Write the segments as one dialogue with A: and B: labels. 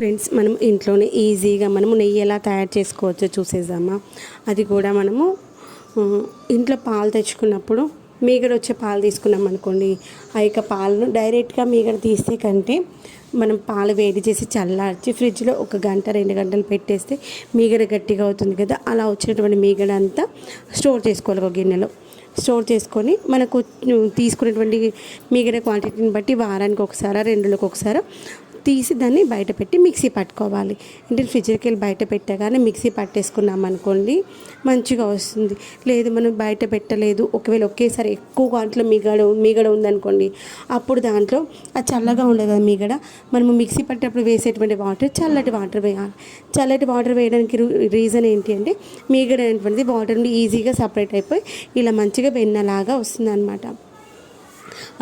A: Friends మనం ఇంట్లోనే ఈజీగా మనము నెయ్యి ఎలా తయారు చేసుకోవచ్చో చూసేద్దామా? అది కూడా మనము ఇంట్లో పాలు తెచ్చుకున్నప్పుడు మీగడ వచ్చే పాలు తీసుకున్నాం అనుకోండి. ఆ యొక్క పాలను డైరెక్ట్గా మీగడ తీస్తే కంటే మనం పాలు వేడి చేసి చల్లార్చి ఫ్రిడ్జ్లో ఒక గంట రెండు గంటలు పెట్టేస్తే మీగడ గట్టిగా అవుతుంది కదా. అలా వచ్చినటువంటి మీగడ అంతా స్టోర్ చేసుకోవాలి ఒక గిన్నెలో. స్టోర్ చేసుకొని మనకు తీసుకునేటువంటి మీగడ క్వాంటిటీని బట్టి వారానికి ఒకసారి రెండులకు ఒకసారి తీసి దాన్ని బయట పెట్టి మిక్సీ పట్టుకోవాలి. అంటే ఫ్రిడ్జ్కి వెళ్ళి బయట పెట్టగానే మిక్సీ పట్టేసుకున్నాం అనుకోండి మంచిగా వస్తుంది. లేదు మనం బయట పెట్టలేదు. ఒకవేళ ఒకేసారి ఎక్కువ దాంట్లో మిగడ మిగడ ఉందనుకోండి అప్పుడు దాంట్లో అది చల్లగా ఉండదు కదా మిగడ. మనము మిక్సీ పట్టేటప్పుడు వేసేటువంటి వాటర్ చల్లటి వాటర్ వేయాలి. చల్లటి వాటర్ వేయడానికి రీజన్ ఏంటి అంటే మిగడ అనేటువంటిది వాటర్ నుండి ఈజీగా సపరేట్ అయిపోయి ఇలా మంచిగా వెన్నలాగా వస్తుంది అనమాట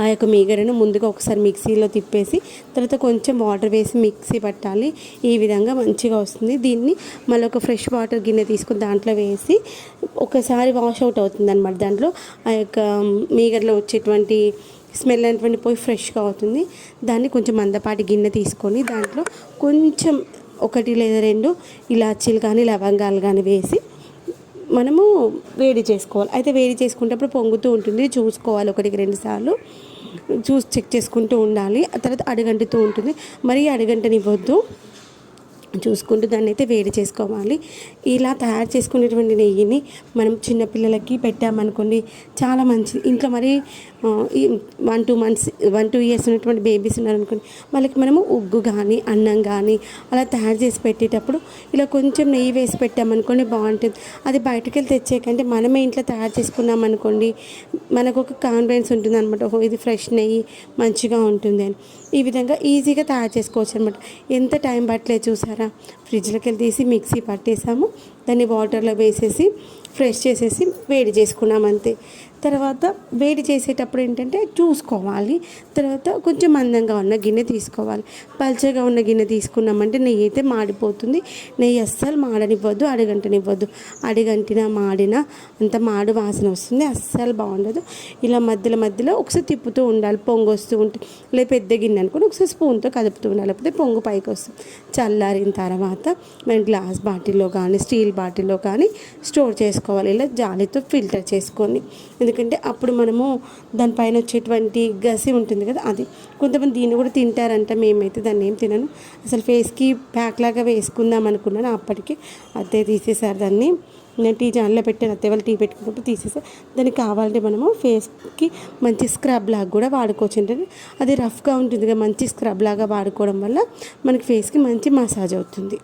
A: ఆ యొక్క మీగడను ముందుగా ఒకసారి మిక్సీలో తిప్పేసి తర్వాత కొంచెం వాటర్ వేసి మిక్సీ పట్టాలి. ఈ విధంగా మంచిగా వస్తుంది. దీన్ని మళ్ళీ ఒక ఫ్రెష్ వాటర్ గిన్నె తీసుకుని దాంట్లో వేసి ఒకసారి వాష్ అవుట్ అవుతుంది అనమాట దాంట్లో ఆ యొక్క మీగడలో వచ్చేటువంటి స్మెల్ అనేటువంటి పోయి ఫ్రెష్గా అవుతుంది. దాన్ని కొంచెం మందపాటి గిన్నె తీసుకొని దాంట్లో కొంచెం ఒకటి లేదా రెండు ఇలాచీలు కానీ లవంగాలు కానీ వేసి మనము వేడి చేసుకోవాలి. అయితే వేడి చేసుకునేటప్పుడు పొంగుతూ ఉంటుంది. చూసుకోవాలి ఒకటికి రెండు సార్లు. చూసి చెక్ చేసుకుంటూ ఉండాలి. ఆ తర్వాత అడగంటుతూ ఉంటుంది. మరీ అడుగంటనివ్వద్దు. చూసుకుంటూ దాన్ని అయితే వేడి చేసుకోవాలి. ఇలా తయారు చేసుకునేటువంటి నెయ్యిని మనం చిన్నపిల్లలకి పెట్టామనుకోండి చాలా మంచిది. ఇంట్లో మరి one two months one two years ఉన్నటువంటి బేబీస్ ఉన్నారనుకోండి వాళ్ళకి మనము ఉగ్గు కానీ అన్నం కానీ అలా తయారు చేసి పెట్టేటప్పుడు ఇలా కొంచెం నెయ్యి వేసి పెట్టామనుకోండి బాగుంటుంది. అది బయటకు వెళ్ళి తెచ్చే కంటే మనమే ఇంట్లో తయారు చేసుకున్నాం అనుకోండి మనకు ఒక కాన్ఫిడెన్స్ ఉంటుంది అనమాట ఓహో ఇది ఫ్రెష్ నెయ్యి మంచిగా ఉంటుంది అని ఈ విధంగా ఈజీగా తయారు చేసుకోవచ్చు అనమాట ఎంత టైం పట్టలేదు చూసారు? ఫ్రిడ్జ్లోకి వెళ్ళి తీసి మిక్సీ పట్టేసాము. దాన్ని వాటర్లో వేసేసి ఫ్రెష్ చేసేసి వేడి చేసుకున్నాం అంతే. తర్వాత వేడి చేసేటప్పుడు ఏంటంటే చూసుకోవాలి. తర్వాత కొంచెం మందంగా ఉన్న గిన్నె తీసుకోవాలి. పల్చగా ఉన్న గిన్నె తీసుకున్నామంటే నెయ్యి అయితే మాడిపోతుంది. నెయ్యి అస్సలు మాడనివ్వద్దు అడగంటనివ్వద్దు. అడిగంటిన మాడిన అంత మాడు వాసన వస్తుంది అస్సలు బాగుండదు. ఇలా మధ్యలో మధ్యలో ఒకసారి తిప్పుతూ ఉండాలి పొంగు వస్తూ ఉంటుంది లేదా పెద్ద గిన్నె అనుకుని ఒకసారి స్పూన్తో కదుపుతూ ఉండాలి లేకపోతే పొంగు పైకి వస్తుంది. చల్లారిన తర్వాత మనం గ్లాస్ బాటిల్లో కానీ స్టీల్ బాటిల్లో కానీ స్టోర్ చేసుకోవాలి. ఇలా జాలితో ఫిల్టర్ చేసుకోండి. ఎందుకంటే అప్పుడు మనము దానిపైన వచ్చేటువంటి గసి ఉంటుంది కదా అది. కొంతమంది దీన్ని కూడా తింటారంట. మేమైతే దాన్ని ఏం తినను. అసలు ఫేస్కి ప్యాక్ లాగా వేసుకుందాం అనుకున్నాను అప్పటికి. అదే తీసేసారు దాన్ని. నేను టీ జాన్లో పెట్టాను. అత్తే వాళ్ళు టీ పెట్టుకున్నప్పుడు తీసేసారు. దానికి కావాలంటే మనము ఫేస్కి మంచి స్క్రబ్ లాగా కూడా వాడుకోవచ్చు. ఏంటంటే అది రఫ్గా ఉంటుంది కదా మంచి స్క్రబ్ లాగా వాడుకోవడం వల్ల మనకి ఫేస్కి మంచి మసాజ్ అవుతుంది.